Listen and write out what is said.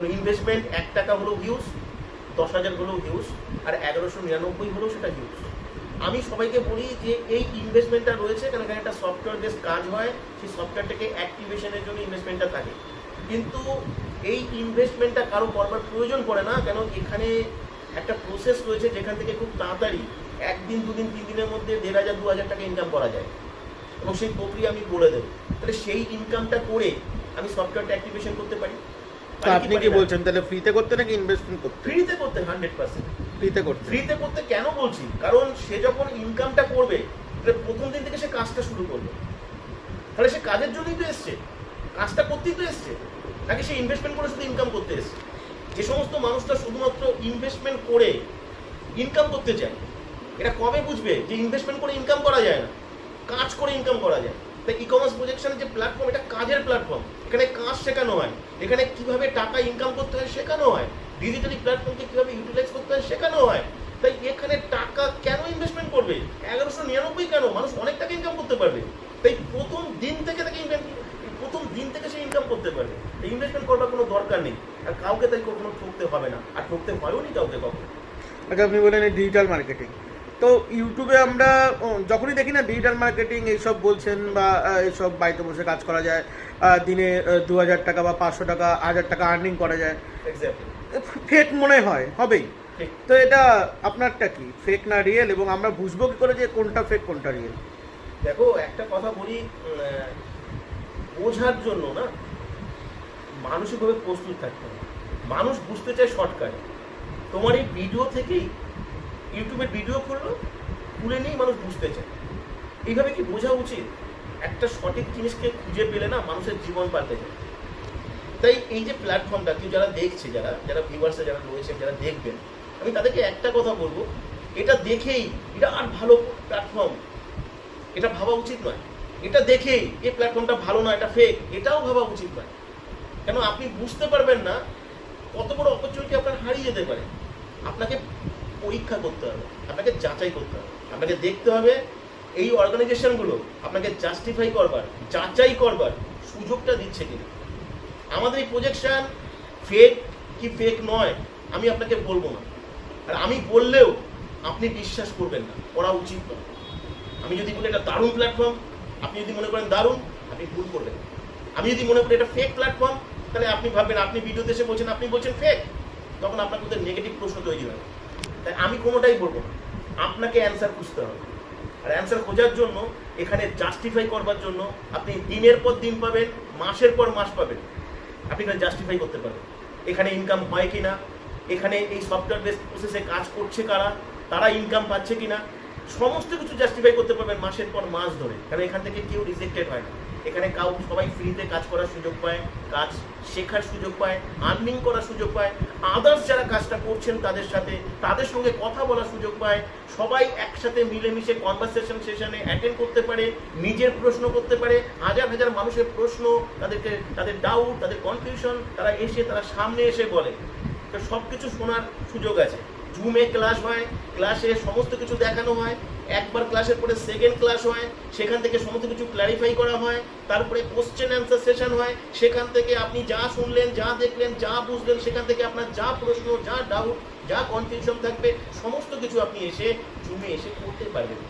Investment এক টাকা হলেও হিউজ দশ হাজার হলেও হিউজ আর এগারোশো নিরানব্বই হলেও সেটা হিউজ আমি সবাইকে বলি যে এই ইনভেস্টমেন্টটা রয়েছে কারণ এখানে একটা সফটওয়্যার বেস কাজ হয়, সেই সফটওয়্যারটাকে অ্যাক্টিভেশনের জন্য ইনভেস্টমেন্টটা থাকে। কিন্তু এই ইনভেস্টমেন্টটা কারও করবার প্রয়োজন পড়ে না, কেন এখানে একটা প্রসেস রয়েছে যেখান থেকে খুব তাড়াতাড়ি একদিন, দুদিন, তিন দিনের মধ্যে দেড় হাজার, দু হাজার টাকা ইনকাম করা যায়। এবং সেই প্রক্রিয়া আমি বলে দেবো। তাহলে সেই ইনকামটা করে আমি সফটওয়্যারটা অ্যাক্টিভেশন করতে পারি। তো আপনি কি বলছেন? তাহলে ফ্রিতে করতে নাকি ইনভেস্টমেন্ট করতে? ফ্রিতে করতে হান্ড্রেড পার্সেন্ট ফ্রিতে করতে। ফ্রিতে করতে কেন বলছি? কারণ সে যখন ইনকামটা করবে প্রথম দিন থেকে সে কাজটা শুরু করবে। তাহলে সে কাজের জন্যই তো এসছে। কাজটা করতেই তো এসছে। নাকি সে ইনভেস্টমেন্ট করে শুধু ইনকাম করতে এসছে? যে সমস্ত মানুষটা শুধুমাত্র ইনভেস্টমেন্ট করে ইনকাম করতে চায় এটা কবে বুঝবে যে ইনভেস্টমেন্ট করে ইনকাম করা যায় না? কাজ করে ইনকাম করা যায়। তাই ই কমার্স প্রজেকশনের যে প্ল্যাটফর্ম এটা কাজের প্ল্যাটফর্ম এখানে কাজ শেখানো হয়। এখানে কীভাবে টাকা ইনকাম করতে হয় শেখানো হয়। ডিজিটালি প্ল্যাটফর্মকে কীভাবে ইউটিলাইজ করতে হয় শেখানো হয়। তাই এখানে টাকা কেন ইনভেস্টমেন্ট করবে? এগারোশো নিরানব্বই কেন? মানুষ অনেক টাকা ইনকাম করতে পারবে। তাই প্রথম দিন থেকে তাকে ইনভেস্ট প্রথম দিন থেকে সে ইনকাম করতে পারবে। ইনভেস্টমেন্ট করবার কোনো দরকার নেই। আর কাউকে তাই কখনো ঠকতে হবে না। আর ঠকতে হয়ও নি কাউকে কখনো। আচ্ছা আপনি বলেন ডিজিটাল মার্কেটিং তো ইউটিউবে আমরা যখনই দেখি না ডিজিটাল মার্কেটিং এইসব বলছেন বা এইসব বাড়িতে বসে কাজ করা যায় দিনে দু হাজার টাকা বা পাঁচশো টাকা হাজার টাকা আর্নিং করা যায়। ফেক মনে হয় হবেই। তো এটা আপনারটা কি ফেক না রিয়েল এবং আমরা বুঝব কি করে যে কোনটা ফেক কোনটা রিয়েল দেখো একটা কথা বলি বোঝার জন্য না মানসিকভাবে প্রস্তুত থাকতে হবে। মানুষ বুঝতে চায় শর্টকাট তোমার এই ভিডিও থেকেই ইউটিউবে ভিডিও খুললো খুলে নিয়েই মানুষ বুঝতে চায়। এইভাবে কি বোঝা উচিত? একটা সঠিক জিনিসকে খুঁজে পেলে না মানুষের জীবন পাল্টে যায়। তাই এই যে প্ল্যাটফর্মটা কেউ যারা দেখছে, যারা যারা ভিউয়ার্সে যারা রয়েছে, যারা দেখবেন, আমি তাদেরকে একটা কথা বলব, এটা দেখেই এটা আর ভালো প্ল্যাটফর্ম এটা ভাবা উচিত নয়। এটা দেখেই এই প্ল্যাটফর্মটা ভালো না, এটা ফেক এটাও ভাবা উচিত নয়। কেন আপনি বুঝতে পারবেন না কত বড় অপরচুনিটি আপনার হারিয়ে যেতে পারে। আপনাকে পরীক্ষা করতে হবে, আপনাকে যাচাই করতে হবে। আপনাকে দেখতে হবে এই অর্গানাইজেশনগুলো আপনাকে জাস্টিফাই করবার, যাচাই করবার সুযোগটা দিচ্ছে কিনা। আমাদের এই প্রজেকশন ফেক কি ফেক নয়, আমি আপনাকে বলব না। আর আমি বললেও আপনি বিশ্বাস করবেন না, করা উচিত নয়। আমি যদি বলি এটা দারুণ প্ল্যাটফর্ম আপনি যদি মনে করেন দারুণ, আপনি ভুল করবেন আমি যদি মনে করি এটা ফেক প্ল্যাটফর্ম তাহলে আপনি ভাববেন, আপনি ভিডিওতে এসে বলছেন, আপনি বলছেন ফেক তখন আপনার মধ্যে নেগেটিভ প্রশ্ন তৈরি হয়। তাই আমি কোনোটাই বলব না। আপনাকে অ্যান্সার খুঁজতে হবে। আর অ্যান্সার খোঁজার জন্য, এখানে জাস্টিফাই করবার জন্য আপনি দিনের পর দিন পাবেন, মাসের পর মাস পাবেন। আপনি এখানে জাস্টিফাই করতে পারবেন। এখানে ইনকাম হয় কি না এখানে এই সফটওয়্যার বেস প্রসেসে কাজ করছে কারা, তারা ইনকাম পাচ্ছে কিনা সমস্ত কিছু জাস্টিফাই করতে পারবেন মাসের পর মাস ধরে। কারণ এখান থেকে কেউ রিজেক্টেড হয় না। এখানে কাউ, সবাই ফ্রিতে কাজ করার সুযোগ পায়, কাজ শেখার সুযোগ পায় আর্নিং করার সুযোগ পায় আদার্স যারা কাজটা করছেন তাদের সাথে, তাদের সঙ্গে কথা বলার সুযোগ পায়, সবাই একসাথে মিলেমিশে কনভারসেশন সেশনে অ্যাটেন্ড করতে পারে, নিজের প্রশ্ন করতে পারে, হাজার হাজার মানুষের প্রশ্ন, তাদেরকে, তাদের ডাউট তাদের কনফিউশন তারা এসে, তারা সামনে এসে বলে। তো সব কিছু শোনার সুযোগ আছে। জুমে ক্লাস হয় ক্লাসে সমস্ত কিছু দেখানো হয়, একবার ক্লাসের পরে সেকেন্ড ক্লাস হয়, সেখান থেকে সমস্ত কিছু ক্ল্যারিফাই করা হয়, তারপরে কোশ্চেন অ্যান্সার সেশন হয়, সেখান থেকে আপনি যা শুনলেন, যা দেখলেন, যা বুঝলেন, সেখান থেকে আপনার যা প্রশ্ন, যা ডাউট যা কনফিউশন থাকবে, সমস্ত কিছু আপনি এসে জুমে এসে করতে পারবেন।